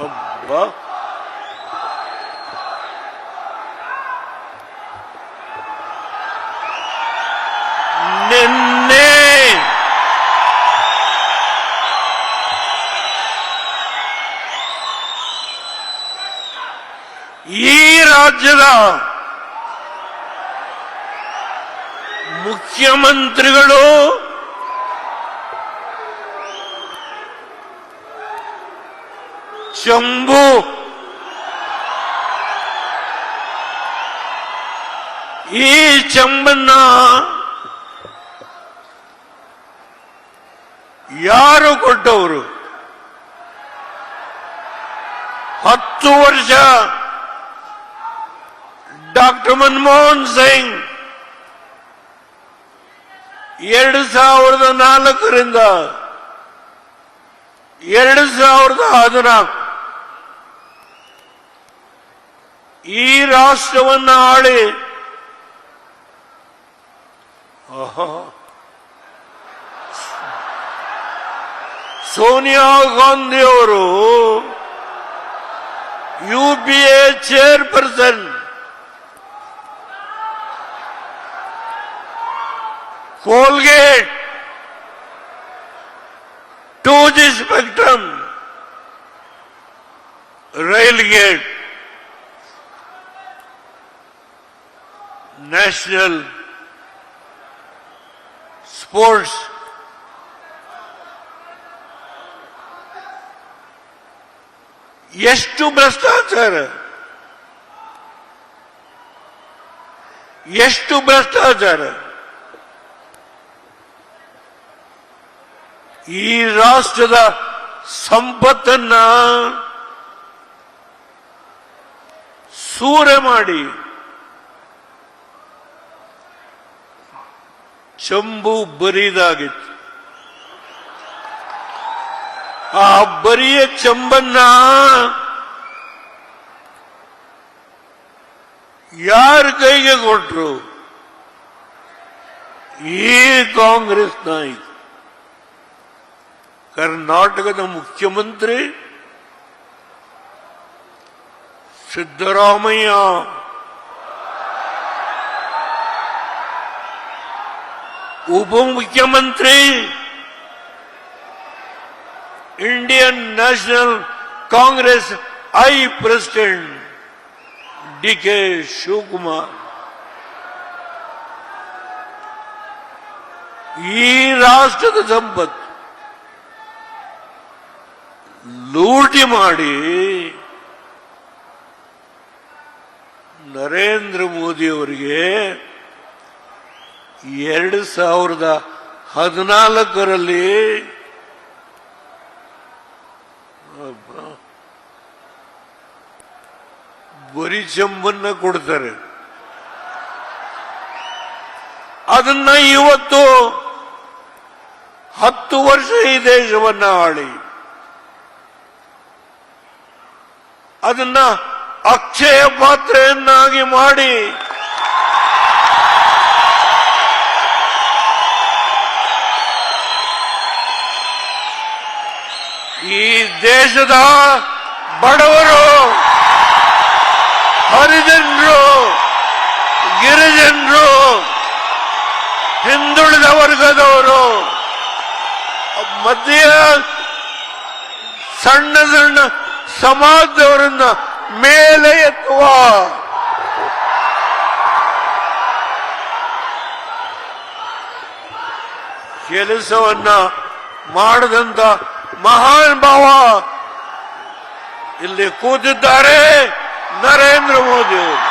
ಅಬ್ಬಾ ನಿನ್ನೆ ಈ ರಾಜ್ಯದ ಮುಖ್ಯಮಂತ್ರಿಗಳು ಚಂಬು ಈ ಚಂಬನ್ನ ಯಾರು ಕೊಟ್ಟವರು ಹತ್ತು ವರ್ಷ ಡಾಕ್ಟರ್ ಮನಮೋಹನ್ ಸಿಂಗ್ ಎರಡು ಸಾವಿರದ ನಾಲ್ಕರಿಂದ ಎರಡು ಸಾವಿರದ ಹದಿನಾಲ್ಕು ಈ ರಾಷ್ಟ್ರವನ್ನು ಆಳಿ ಆಹಾ. ಸೋನಿಯಾ ಗಾಂಧಿ ಅವರು U P A chairperson Coalgate to the spectrum rail gate national sports ಎಷ್ಟು ಭ್ರಷ್ಟಾಚಾರ? ಎಷ್ಟು ಭ್ರಷ್ಟಾಚಾರ? ಈ ರಾಷ್ಟ್ರದ ಸಂಪತ್ತನ್ನ ಸೂರೆ ಮಾಡಿ ಚಂಬು ಬರಿದಾಗಿತ್ತು ಆ ಬರಿಯ ಚಂಬನ್ನ ಯಾರ ಕೈಗೆ ಕೊಟ್ರು ಈ ಕಾಂಗ್ರೆಸ್ ನಾಯಕ ಕರ್ನಾಟಕದ ಮುಖ್ಯಮಂತ್ರಿ ಸಿದ್ದರಾಮಯ್ಯ ಉಪಮುಖ್ಯಮಂತ್ರಿ Indian National Congress I president D K Shivakumar ಈ ರಾಷ್ಟ್ರದ ಸಂಪತ್ತು ಲೂಟಿ ಮಾಡಿ ನರೇಂದ್ರ ಮೋದಿ ಅವರಿಗೆ ಎರಡು ಸಾವಿರದ ಹದಿನಾಲ್ಕರಲ್ಲಿ. ಬರಿ ಚಂಬನ್ನ ಕೊಡ್ತಾರೆ ಅದನ್ನ ಇವತ್ತು ಹತ್ತು ವರ್ಷ ಈ ದೇಶವನ್ನ ಆಳಿ ಅದನ್ನ ಅಕ್ಷಯ ಪಾತ್ರೆಯನ್ನಾಗಿ ಮಾಡಿ ಈ ದೇಶದ ಬಡವರು, ಹರಿಜನರು, ಗಿರಿಜನರು, ಹಿಂದುಳಿದ ವರ್ಗದವರು, ಮಧ್ಯ ಸಣ್ಣ ಸಣ್ಣ ಸಮಾಜದವರನ್ನ ಮೇಲೆ ಎತ್ತುವ ಕೆಲಸವನ್ನ ಮಾಡದಂತ ಮಹಾನ್ ಭಾವ. ಇಲ್ಲಿ ಕೂತಿದ್ದಾರೆ ನರೇಂದ್ರ ಮೋದಿ ಅವರು.